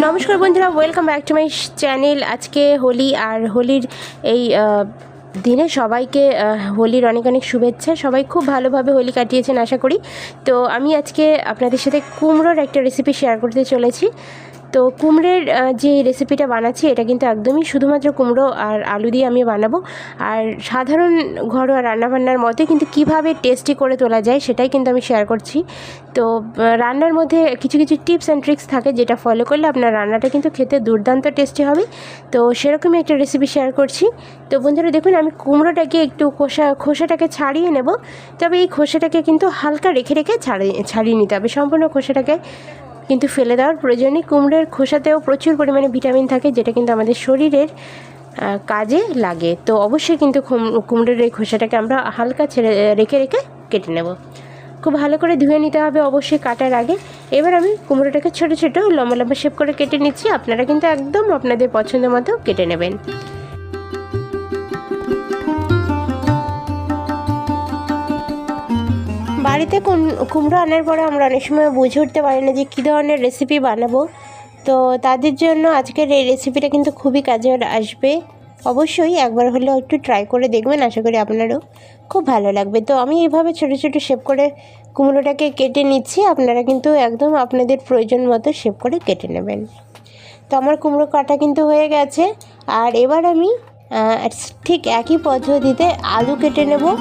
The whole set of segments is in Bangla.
নমস্কার বন্ধুরা welcome back to my channel আজকে হোলি, আর হোলির এই দিনে সবাইকে হোলির অনেক অনেক শুভেচ্ছা। সবাই খুব ভালোভাবে হোলি কাটিয়েছেন, আশা করি। তো আমি আজকে আপনাদের সাথে কুমড়োর একটা রেসিপি শেয়ার করতে চলেছি। তো কুমড়োর যে রেসিপিটা বানাচ্ছি, এটা কিন্তু একদমই শুধুমাত্র কুমড়ো আর আলু দিয়ে আমি বানাবো। আর সাধারণ ঘরোয়া রান্নাবান্নার মধ্যে কিন্তু কীভাবে টেস্টি করে তোলা যায়, সেটাই কিন্তু আমি শেয়ার করছি। তো রান্নার মধ্যে কিছু কিছু টিপস অ্যান্ড ট্রিক্স থাকে, যেটা ফলো করলে আপনার রান্নাটা কিন্তু খেতে দুর্দান্ত টেস্টি হবে। তো, সেরকমই একটা রেসিপি শেয়ার করছি। তো, বন্ধুরা, দেখুন, আমি কুমড়োটাকে একটু খোসা, খোসাটাকে ছাড়িয়ে নেব। তবে এই খোসাটাকে কিন্তু হালকা রেখে রেখে ছাড়িয়ে ছাড়িয়ে নিতে হবে। সম্পূর্ণ খোসাটাকে কিন্তু ফেলে দেওয়ার প্রয়োজন কুমড়োর খোসাতেও প্রচুর পরিমাণে ভিটামিন থাকে, যেটা কিন্তু আমাদের শরীরের কাজে লাগে। তো অবশ্যই কিন্তু কুমড়োর এই খোসাটাকে আমরা হালকা ছেড়ে, রেখে রেখে কেটে নেব। খুব ভালো করে ধুয়ে নিতে হবে অবশ্যই কাটার আগে। এবার আমি কুমড়োটাকে ছোট ছোট, লম্বা লম্বা শেপ করে কেটে নিচ্ছি। আপনারা কিন্তু একদম আপনাদের পছন্দ মতো কেটে নেবেন। বাড়িতে কুম- কুমড়ো আনার পরে আমরা অনেক সময় বুঝে উঠতে পারি না যে কী ধরনের রেসিপি বানাবো। তো তাদের জন্য আজকের এই রেসিপিটা কিন্তু খুবই কাজে আসবে। অবশ্যই একবার হলেও একটু ট্রাই করে দেখবেন, আশা করি আপনারও খুব ভালো লাগবে। তো আমি এইভাবে ছোটো ছোটো শেপ করে কুমড়োটাকে কেটে নিচ্ছি। আপনারা কিন্তু একদম আপনাদের প্রয়োজন মতো শেপ করে কেটে নেবেন। তো আমার কুমড়ো কাটা কিন্তু হয়ে গেছে। আর এবার আমি ঠিক একই পদ্ধতিতে আলু কেটে নেব।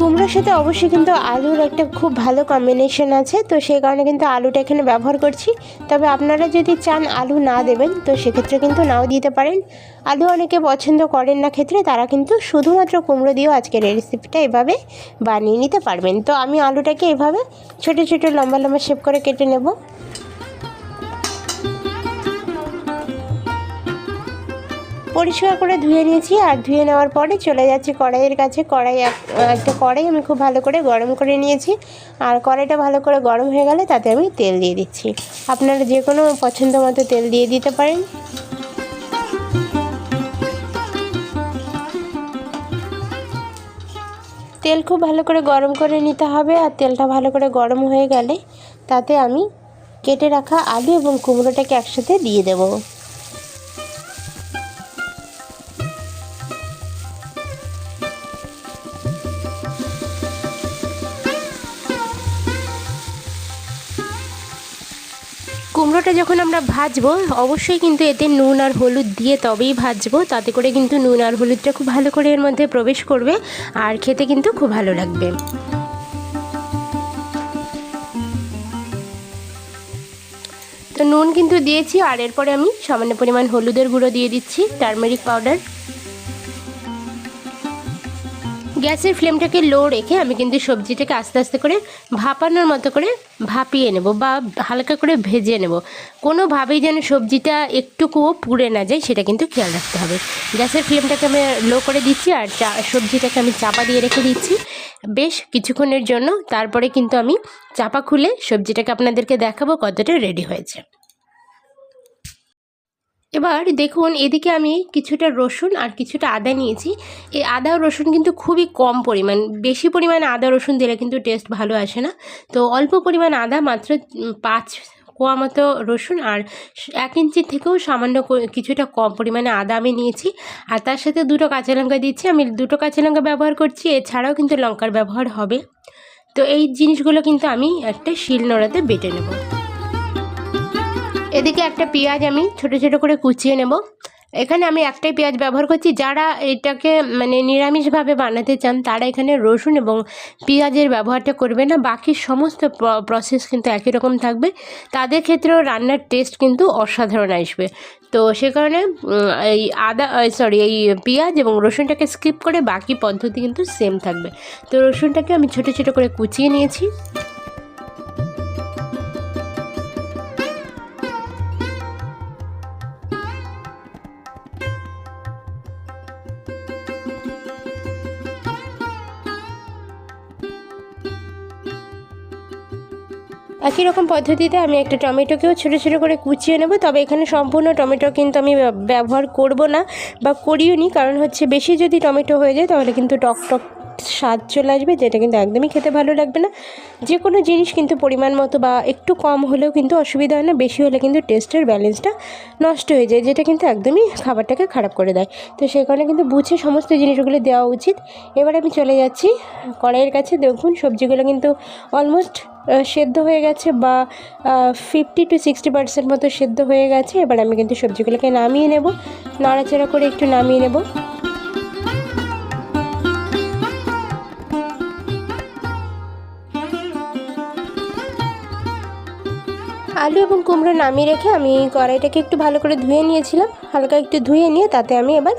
কুমড়োর সাথে অবশ্যই কিন্তু আলুর একটা খুব ভালো কম্বিনেশন আছে। তো সেই কারণে কিন্তু আলুটা এখানে ব্যবহার করছি। তবে আপনারা যদি চান আলু না দেবেন, তো সেক্ষেত্রে কিন্তু নাও দিতে পারেন। আলু অনেকে পছন্দ করেন না ক্ষেত্রে তারা কিন্তু শুধুমাত্র কুমড়ো দিয়েও আজকের এই রেসিপিটা এভাবে বানিয়ে নিতে পারবেন। তো আমি আলুটাকে এভাবে ছোটো ছোটো, লম্বা লম্বা শেপ করে কেটে নেব। পরিষ্কার করে ধুয়ে নিয়েছি আর ধুয়ে নেওয়ার পরে চলে যাচ্ছি কড়াইয়ের কাছে। কড়াই এক- একটা কড়াই আমি খুব ভালো করে গরম করে নিয়েছি। আর কড়াইটা ভালো করে গরম হয়ে গেলে তাতে আমি তেল দিয়ে দিচ্ছি। আপনারা যে কোনো পছন্দ মতো তেল দিয়ে দিতে পারেন। তেল খুব ভালো করে গরম করে নিতে হবে আর তেলটা ভালো করে গরম হয়ে গেলে তাতে আমি কেটে রাখা আলু এবং কুমড়োটাকে একসাথে দিয়ে দেবো। কুমড়োটা যখন আমরা ভাজবো, অবশ্যই কিন্তু এতে নুন আর হলুদ দিয়ে তবেই ভাজবো। তাতে করে কিন্তু নুন আর হলুদটা খুব ভালো করে এর মধ্যে প্রবেশ করবে আর খেতে কিন্তু খুব ভালো লাগবে। তো নুন কিন্তু দিয়েছি আর এরপরে আমি সামান্য পরিমাণ হলুদের গুঁড়ো দিয়ে দিচ্ছি, টার্মেরিক পাউডার। গ্যাসের ফ্লেমটাকে লো রেখে আমি কিন্তু সবজিটাকে আস্তে আস্তে করে ভাপানোর মতো করে ভাপিয়ে নেব বা হালকা করে ভেজে নেব। কোনোভাবেই যেন সবজিটা একটুকুও পুড়ে না যায়, সেটা কিন্তু খেয়াল রাখতে হবে। গ্যাসের ফ্লেমটাকে আমি লো করে দিচ্ছি আর চা, সবজিটাকে আমি চাপা দিয়ে রেখে দিচ্ছি। বেশ কিছুক্ষণের জন্য তারপরে কিন্তু আমি চাপা খুলে সবজিটাকে আপনাদেরকে দেখাবো কতটা রেডি হয়েছে। এবার দেখুন, এদিকে আমি কিছুটা রসুন আর কিছুটা আদা নিয়েছি। এই আদা রসুন কিন্তু খুবই কম পরিমাণ। বেশি পরিমাণ আদা রসুন দিলে কিন্তু টেস্ট ভালো আসে না। তো অল্প পরিমাণ আদা, মাত্র পাঁচ কোয়া মতো রসুন আর এক ইঞ্চি থেকেও সামান্য কিছুটা কম পরিমাণে আদা আমি নিয়েছি। আর তার সাথে দুটো কাঁচা লঙ্কা দিচ্ছি। আমি দুটো কাঁচা লঙ্কা ব্যবহার করছি। এছাড়াও কিন্তু লঙ্কার ব্যবহার হবে। তো এই জিনিসগুলো কিন্তু আমি একটা শিল নোড়াতে বেটে নেব। এদিকে একটা পেঁয়াজ আমি ছোট ছোট করে কুচিয়ে নেব। এখানে আমি একটাই পেঁয়াজ ব্যবহার করছি। যারা এটাকে মানে নিরামিষভাবে বানাতে চান, তারা এখানে রসুন এবং পেঁয়াজের ব্যবহারটা করবে না। বাকি সমস্ত প্রসেস কিন্তু একই রকম থাকবে। তাদের ক্ষেত্রেও রান্নার টেস্ট কিন্তু অসাধারণ আসবে। তো সে কারণে এই আদা সরি এই পেঁয়াজ এবং রসুনটাকে স্কিপ করে বাকি পদ্ধতি কিন্তু সেম থাকবে। তো রসুনটাকে আমি ছোট ছোট করে কুচিয়ে নিয়েছি। একই রকম পদ্ধতিতে আমি একটা টমেটোকেও ছোটো ছোটো করে কুচিয়ে নেব। তবে এখানে সম্পূর্ণ টমেটো কিন্তু আমি ব্যবহার করব না বা করিও নি কারণ হচ্ছে বেশি যদি টমেটো হয়ে যায়, তাহলে কিন্তু টক টক স্বাদ চলে আসবে, যেটা কিন্তু একদমই খেতে ভালো লাগবে না। যে কোনো জিনিস কিন্তু পরিমাণ মতো বা একটু কম হলেও কিন্তু অসুবিধা হয় না, বেশি হলে কিন্তু টেস্টের ব্যালেন্সটা নষ্ট হয়ে যায়, যেটা কিন্তু একদমই খাবারটাকে খারাপ করে দেয়। তো সেই কারণে কিন্তু বুঝে সমস্ত জিনিসগুলো দেওয়া উচিত। এবার আমি চলে যাচ্ছি কড়াইয়ের কাছে। দেখুন, সবজিগুলো কিন্তু অলমোস্ট সেদ্ধ হয়ে গেছে বা ফিফটি টু সিক্সটি পার্সেন্ট মতো সেদ্ধ হয়ে গেছে। এবার আমি কিন্তু সবজিগুলোকে নামিয়ে নেব। নাড়াচাড়া করে একটু নামিয়ে নেব। আলু এবং কুমড়ো নামিয়ে রেখে আমি কড়াইটাকে একটু ভালো করে ধুয়ে নিয়েছিলাম। হালকা একটু ধুয়ে নিয়ে তাতে আমি এবার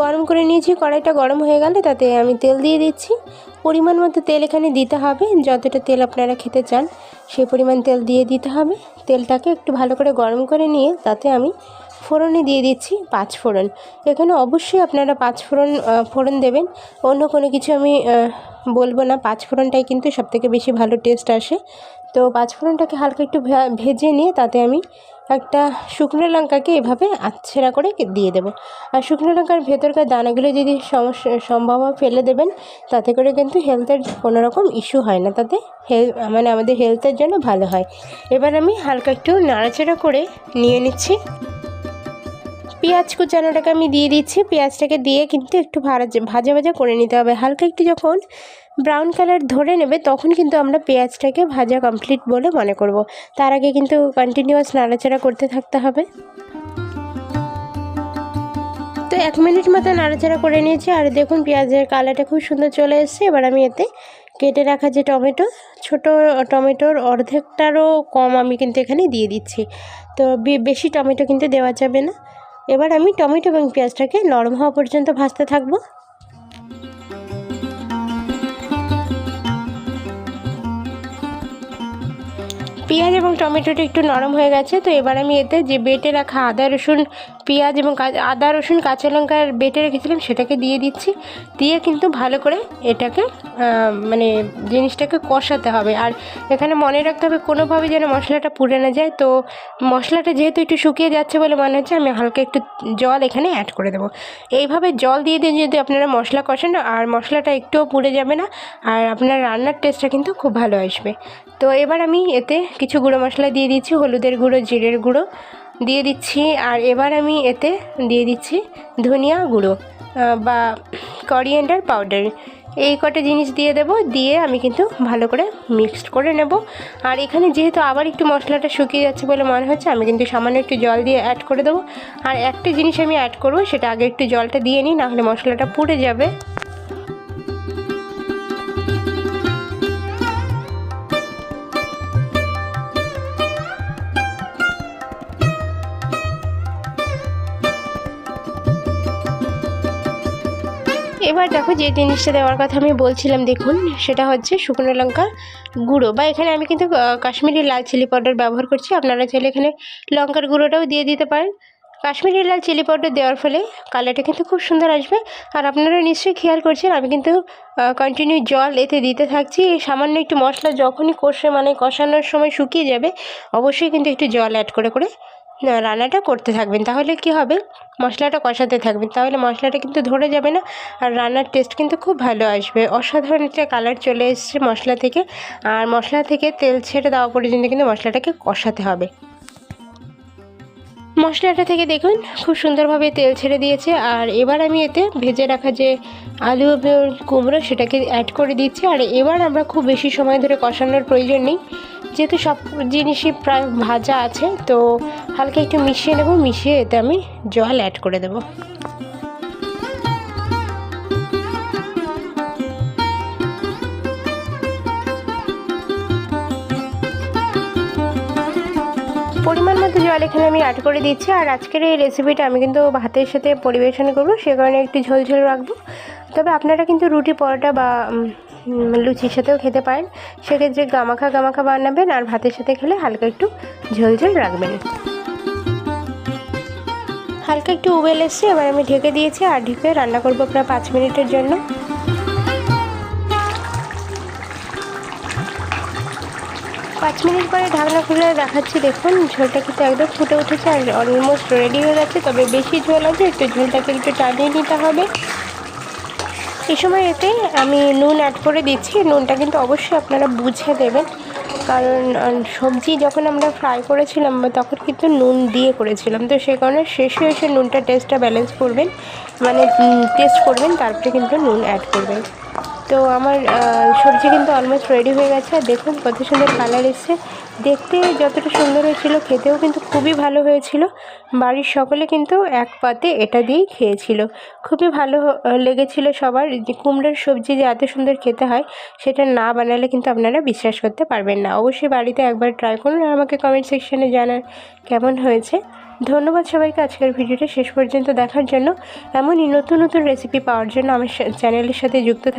গরম করে নিয়েছি। কড়াইটা গরম হয়ে গেলে তাতে আমি তেল দিয়ে দিচ্ছি। পরিমাণ মতো তেল এখানে দিতে হবে। যতটা তেল আপনারা খেতে চান সেই পরিমাণ তেল দিয়ে দিতে হবে। তেলটাকে একটু ভালো করে গরম করে নিয়ে তাতে আমি ফোড়নে দিয়ে দিচ্ছি পাঁচ ফোড়ন। এখানে অবশ্যই আপনারা পাঁচ ফোড়ন ফোড়ন দেবেন। অন্য কোনো কিছু আমি বলব না। পাঁচ ফোড়নটাই কিন্তু সবথেকে বেশি ভালো টেস্ট আসে। তো পাঁচফোড়নটাকে হালকা একটু ভেজে নিয়ে তাতে আমি একটা শুকনো লঙ্কাকে এভাবে আচ্ছেড়া করে দিয়ে দেব। আর শুকনো লঙ্কার ভেতরকার দানাগুলো যদি সমস্যা সম্ভব ফেলে দেবেন, তাতে করে কিন্তু হেলথের কোনো রকম ইস্যু হয় না। তাতে হেল মানে আমাদের হেলথের জন্য ভালো হয়। এবার আমি হালকা একটু নাড়াচাড়া করে নিয়ে নিচ্ছি। পেঁয়াজ কুচানোটাকে আমি দিয়ে দিচ্ছি। পেঁয়াজটাকে দিয়ে কিন্তু একটু ভাজা ভাজা করে নিতে হবে। হালকা একটু যখন ব্রাউন কালার ধরে নেবে তখন কিন্তু আমরা পেঁয়াজটাকে ভাজা কমপ্লিট বলে মনে করব। তার আগে কিন্তু কন্টিনিউয়াস নাড়াচাড়া করতে থাকতে হবে। তো এক মিনিট মতো নাড়াচাড়া করে নিয়েছি। আর দেখুন পেঁয়াজের কালারটা খুব সুন্দর চলে এসছে। এবার আমি এতে কেটে রাখা যে টমেটো, ছোট টমেটোর অর্ধেকটারও কম আমি কিন্তু এখানে দিয়ে দিচ্ছি। তো বেশি টমেটো কিন্তু দেওয়া যাবে না। এবার আমি টমেটো এবং পেঁয়াজটাকে নরম হওয়া পর্যন্ত ভাজতে থাকব। পেঁয়াজ এবং টমেটোটা একটু নরম হয়ে গেছে, তো এবার আমি এতে যে বেটে রাখা আদা, রসুন পেঁয়াজ এবং আদা, রসুন, কাঁচা লঙ্কার বেটে রেখেছিলাম, সেটাকে দিয়ে দিচ্ছি। দিয়ে কিন্তু ভালো করে এটাকে মানে জিনিসটাকে কষাতে হবে। আর এখানে মনে রাখতে হবে, কোনোভাবে যেন মশলাটা পুড়ে না যায়। তো মশলাটা যেহেতু একটু শুকিয়ে যাচ্ছে বলে মনে হচ্ছে, আমি হালকা একটু জল এখানে অ্যাড করে দেবো। এইভাবে জল দিয়ে দিয়ে যদি আপনারা মশলা কষেন, আর মশলাটা একটুও পুড়ে যাবে না, আর আপনার রান্নার টেস্টটা কিন্তু খুব ভালো আসবে। তো এবার আমি এতে কিছু গুঁড়ো মশলা দিয়ে দিচ্ছি, হলুদের গুঁড়ো, জিরের গুঁড়ো দিয়ে দিচ্ছি। আর এবার আমি এতে দিয়ে দিচ্ছি ধনিয়া গুঁড়ো বা করিয়েন্ডার পাউডার এই কটা জিনিস দিয়ে দেব, দিয়ে আমি কিন্তু ভালো করে মিক্সড করে নেব। আর এখানে যেহেতু আবার একটু মশলাটা শুকিয়ে যাচ্ছে বলে মনে হচ্ছে, আমি কিন্তু সামান্য একটু জল দিয়ে অ্যাড করে দেবো। আর একটা জিনিস আমি অ্যাড করব, সেটা আগে একটু জলটা দিয়ে নিই, নাহলে মশলাটা পুড়ে যাবে। এবার দেখো যে জিনিসটা দেওয়ার কথা আমি বলছিলাম, দেখুন, সেটা হচ্ছে শুকনো লঙ্কা গুঁড়ো। বা এখানে আমি কিন্তু কাশ্মীরি লাল চিলি পাউডার ব্যবহার করছি। আপনারা চাইলে এখানে লঙ্কার গুঁড়োটাও দিয়ে দিতে পারেন। কাশ্মীরি লাল চিলি পাউডার দেওয়ার ফলে কালারটা কিন্তু খুব সুন্দর আসবে। আর আপনারা নিশ্চয়ই খেয়াল করছেন, আমি কিন্তু কন্টিনিউ জল এতে দিতে থাকছি। সামান্য একটু মশলা যখনই কষে মানে কষানোর সময় শুকিয়ে যাবে, অবশ্যই কিন্তু একটু জল অ্যাড করে করে রান্নাটা করতে থাকবেন। তাহলে কি হবে? মশলাটা কষাতে থাকবেন। তাহলে মশলাটা কিন্তু ধরে যাবে না আর রান্নার টেস্ট কিন্তু খুব ভালো আসবে। অসাধারণ একটা কালার চলে এসছে মশলা থেকে। আর মশলা থেকে তেল ছেড়ে দেওয়া পর্যন্ত কিন্তু মশলাটাকে কষাতে হবে। মশলাটা থেকে দেখুন, খুব সুন্দরভাবে তেল ছেড়ে দিয়েছে। আর এবার আমি এতে ভেজে রাখা যে আলু কুমড়ো সেটাকে অ্যাড করে দিচ্ছি। আর এবার আমরা খুব বেশি সময় ধরে কষানোর প্রয়োজন নেই। যেহেতু সব জিনিসই প্রায় ভাজা আছে, তো হালকা একটু মিশিয়ে নেব, মিশিয়ে এতে আমি জল অ্যাড করে দেবো। পরিমাণ মতো জল এখানে আমি অ্যাড করে দিচ্ছি, আর আজকের এই রেসিপিটা আমি কিন্তু ভাতের সাথে পরিবেশন করব, সে কারণে একটু ঝোল ঝোল রাখব। তবে আপনারা কিন্তু রুটি, পরোটা বা লুচির সাথেও খেতে পারেন। সেক্ষেত্রে গামাখা গামাখা বানাবেন আর ভাতের সাথে খেলে হালকা একটু ঝোল ঝোল রাখবেন। হালকা একটু উবেল এসছে এবার আমি ঢেকে দিয়েছি আর ঢেকে রান্না করব প্রায় পাঁচ মিনিটের জন্য। পাঁচ মিনিট পরে ঢাকনা খুলে দেখাচ্ছি। দেখুন, ঝোলটা কিন্তু একদম ফুটে উঠেছে আর অলমোস্ট রেডি হয়ে গেছে। তবে বেশি ঝোল আছে, একটু ঝোলটাকে একটু টানিয়ে নিতে হবে। এই সময় এতে আমি নুন অ্যাড করে দিচ্ছি। নুনটা কিন্তু অবশ্যই আপনারা বুঝে দেবেন। কারণ সবজি যখন আমরা ফ্রাই করেছিলাম, বা তখন কিন্তু নুন দিয়ে করেছিলাম। তো সেই কারণে শেষে এসে নুনটা টেস্টটা ব্যালেন্স করবেন মানে টেস্ট করবেন, তারপরে কিন্তু নুন অ্যাড করবেন। তো আমার সবজি কিন্তু অলমোস্ট রেডি হয়ে গেছে। আর দেখুন কত সুন্দর কালার এসছে। দেখতে যতটা সুন্দর হয়েছিল, খেতেও কিন্তু খুবই ভালো হয়েছিল। বাড়ির সকলে কিন্তু এক পাতে এটা দিয়েই খেয়েছিল। খুবই ভালো লেগেছিল সবার। যে কুমড়োর সবজি যে এত সুন্দর খেতে হয়, সেটা না বানালে কিন্তু আপনারা বিশ্বাস করতে পারবেন না। অবশ্যই বাড়িতে একবার ট্রাই করুন আর আমাকে কমেন্ট সেকশানে জানান কেমন হয়েছে। ধন্যবাদ সবাইকে আজকের ভিডিওটা শেষ পর্যন্ত দেখার জন্য। এমনই নতুন নতুন রেসিপি পাওয়ার জন্য আমার চ্যানেলের সাথে যুক্ত।